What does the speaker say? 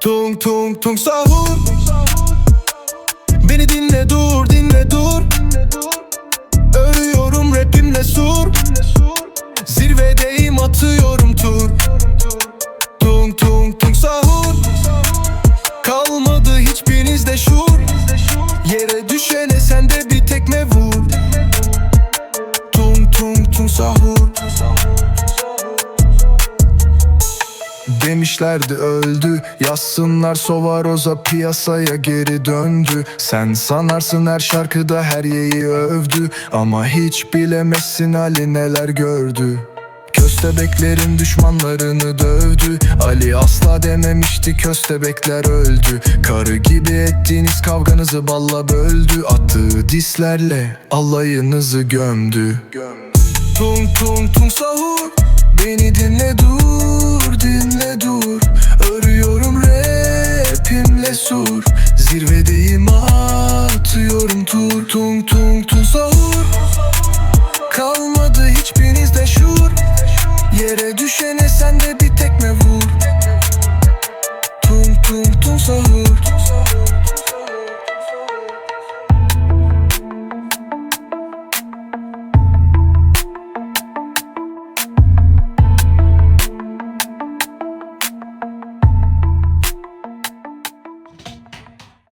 Tung tung tung sahur. Beni dinle dur dinle dur. Örüyorum rapimle sur. Zirvedeyim atıyorum tur. Tung tung tung sahur. Kalmadı hiçbirinizde şur Yere düşene sen de bir tekme vur. Tung tung tung sahur Demişlerdi öldü. Yazsınlar Sovaroza piyasaya geri döndü. Sen sanarsın her şarkıda her yeyi övdü. Ama hiç bilemezsin Ali neler gördü. Köstebeklerin düşmanlarını dövdü. Ali asla dememişti köstebekler öldü. Karı gibi ettiğiniz kavganızı balla böldü. Attığı dislerle alayınızı gömdü. Tung tung tung sahur Derdinle dur. Örüyorum rapimle sur. Zirvedeyim atıyorum tur. Tung tung tung sahur. Kalmadı hiçbirinizde şuur. Yere düşene sen de bir tekme vur. Tung tung tung sahur.